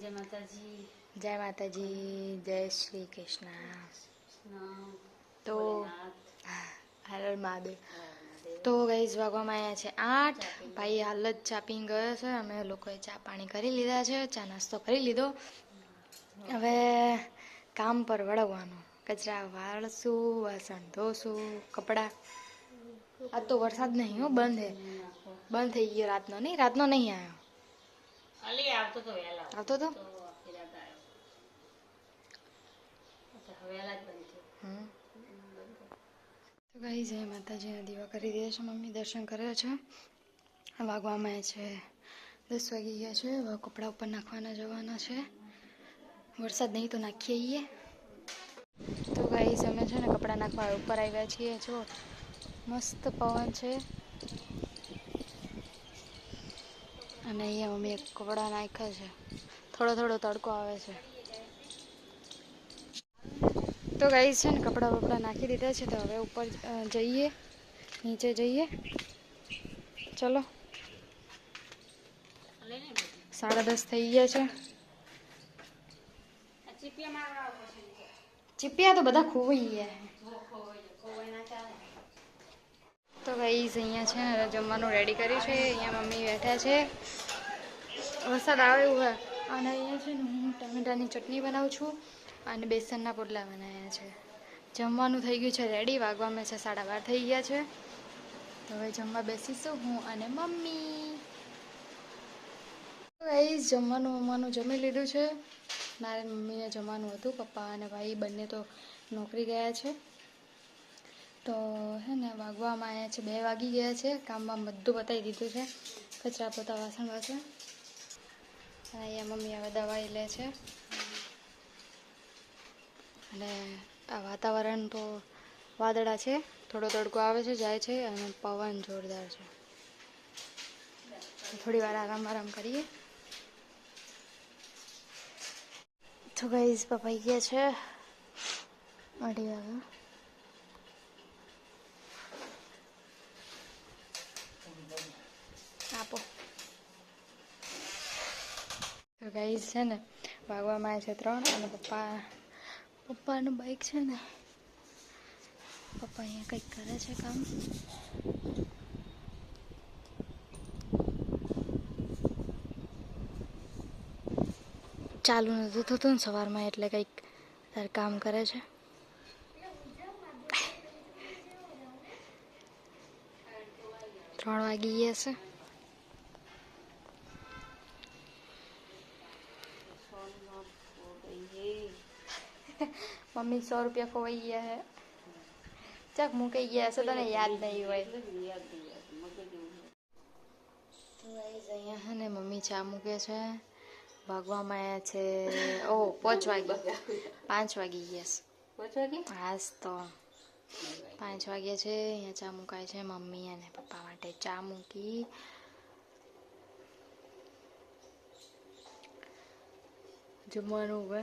જય માતાજી. જય માતાજી જય શ્રી કૃષ્ણ. તો હર મહાદેવ. તો ગઈ વાગવામાં આવ્યા છે આઠ. ભાઈ હાલ જ ચા પીને ગયો છે. અમે લોકોએ ચા પાણી કરી લીધા છે ચા નાસ્તો કરી લીધો. હવે કામ પર વળવવાનું કચરા વાળશું વાસણ ધોશું કપડાં. આ તો વરસાદ નહીં હો બંધ હે. બંધ થઈ ગયો. રાતનો નહીં? રાતનો નહીં આવ્યો. આવતો તો વહેલા આવતો. તો? તો ગાઈ જય માતાજીના દીવા કરી દે છે મમ્મી દર્શન કર્યા છે. વાગવામાં છે દસ વાગી ગયા છે હવે કપડા ઉપર નાખવાના જવાના છે. વરસાદ નહીં તો નાખીએ તો ગાઈ અમે છે ને કપડાં નાખવા ઉપર આવ્યા છીએ. જો મસ્ત પવન છે. અને અહીંયા મમ્મીએ કપડાં નાખ્યા છે. થોડો થોડો તડકો આવે છે. તો ગાઈ છે ને, કપડાં બપડા નાખી દીધા છે, તો હવે ઉપર જઈએ. નીચે જઈએ. ચલો. સાડા દસ થઈ ગયા છે. ચીપિયા તો બધા ખોવાઈ ગયા. તો ગાઈઝ અહીંયા છે ને, જમવાનું રેડી કર્યું છે. અહીંયા મમ્મી બેઠા છે. વરસાદ આવે એવું હોય. અને અહીંયા છે ને, હું ટમેટાની ચટણી બનાવું છું અને બેસનના પોટલા બનાવ્યા છે. જમવાનું થઈ ગયું છે રેડી વાગવામાં છે, સાડા બાર થઈ ગયા છે. તો હવે જમવા બેસીશું હું અને મમ્મી. ગાઈઝ જમવાનું મમ્માનું જમી લીધું છે. મારે મમ્મીને જમવાનું હતું, પપ્પા અને ભાઈ બંને તો નોકરી ગયા છે. તો હે ને વાગવામાં આવ્યા છે, બે વાગી ગયા છે. કામમાં બધું બતાવી દીધું છે. કચરા પોતા વાસણ વાસણ અને અહીંયા મમ્મી હવે દવાઈ લે છે. અને આ વાતાવરણ તો વાદળા છે. થોડો તડકો આવે છે, જાય છે અને પવન જોરદાર છે. થોડી વાર આરામ આરામ કરીએ. તો ગાઈઝ પપ્પા ગયા છે. અઢી વાગે આપો. તો ગાઈઝ છે ને વાગવામાં આવે છે ત્રણ અને પપ્પા, પપ્પાનું બાઈક છે ને, પપ્પા અહીંયા કંઈક કરે છે કામ. ચાલુ નથી થતું ને સવારમાં એટલે કંઈક તારે કામ કરે છે. ત્રણ વાગી ગયા છે. મમ્મી સો રૂપિયા ખોવાઈ ગયા હે ચાક મૂકી ગયા હશે તને યાદ નહીં હોય. તો અહીંયા હે ને મમ્મી ચા મૂકે છે ભાગવામાં આવ્યા છે ઓ પાંચ વાગ્યા પાંચ વાગી ગયા હાસ તો પાંચ વાગ્યા છે અહીંયા ચા મુકાય છે મમ્મી અને પપ્પા માટે ચા મૂકી જમવાનું હવે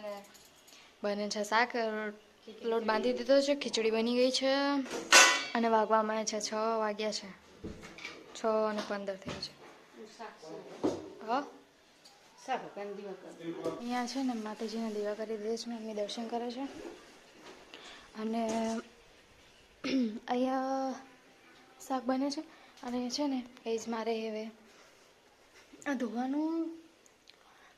છે ને બને છે શાક લોટ બાંધી દીધો છે ખીચડી બની ગઈ છે અને વાગવામાં છે છ વાગ્યા છે. છ અને પંદર થઈ છે. હા. અહીંયા છે ને માતાજીના દીવા કરી દે છે મમ્મી દર્શન કરે છે. અને અહીંયા શાક બને છે. અને છે ને એ જ મારે હવે આ ધોવાનું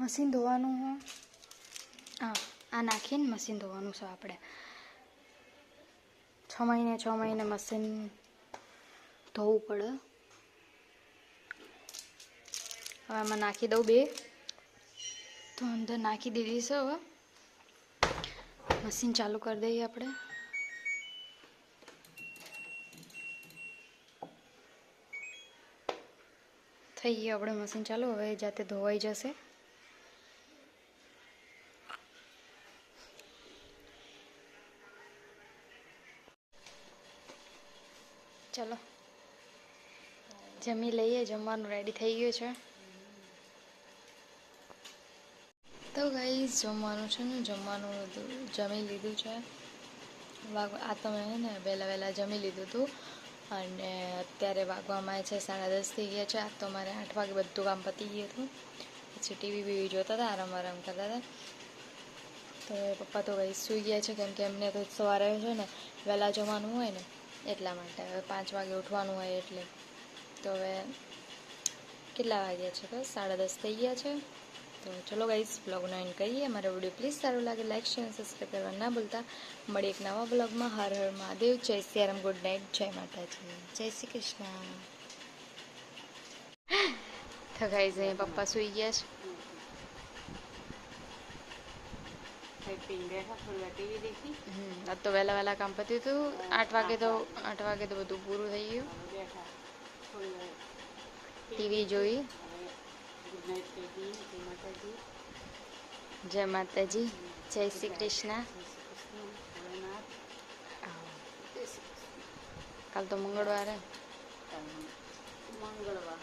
મશીન ધોવાનું હા હા, આ નાખીને મશીન ધોવાનું છે આપણે. છ મહિને છ મહિને મશીન ધોવું પડે. હવે આમાં નાખી દઉં બે. તો અંદર નાખી દીધી છે હવે. મશીન ચાલુ કરી દઈએ આપણે. થઈ ગયું આપણે મશીન ચાલુ. હવે જાતે ધોવાઈ જશે. ચલો. જમી લઈએ, જમવાનું રેડી થઈ ગયું છે. તો ગઈ જમવાનું છે ને, જમવાનું જમી લીધું છે. આ તો મેં ને વહેલા વહેલા જમી લીધું હતું અને અત્યારે વાગવામાં છે સાડા દસ થઈ ગયા છે. આ તો મારે આઠ વાગે બધું કામ પતી ગયું હતું. પછી ટીવી બીવી જોતા હતા આરામ આરામ કરતા હતા. તો પપ્પા તો ભાઈ સૂઈ ગયા છે, કેમ કે એમને તો સવારે છે ને વહેલા જમવાનું હોય ને એટલા માટે. હવે પાંચ વાગે ઉઠવાનું હોય એટલે. તો હવે કેટલા વાગ્યા છે બસ? સાડા દસ થઈ ગયા છે. તો ચલો ગાઈસ બ્લોગનો એન્ડ કરીએ. મારો વીડિયો પ્લીઝ સારું લાગે લાઈક શેર સબસ્ક્રાઈબ કરવા ના ભૂલતા. મળી એક નવા બ્લોગમાં હર હર મહાદેવ. જય સિયારામ ગુડ નાઇટ જય માતાજી. જય શ્રી કૃષ્ણ. તો ગાઈઝ પપ્પા સૂઈ ગયા છે ખાઈ પીને બેઠા થોડી વાર ટીવી દેખી હમ, આજ તો વહેલા વહેલા કામ પત્યું હતું. આઠ વાગે તો આઠ વાગે તો બધું પૂરું થઈ ગયું. ટીવી જોઈ. જય માતાજી. જય શ્રી કૃષ્ણ. કાલ તો મંગળવારે મંગળવાર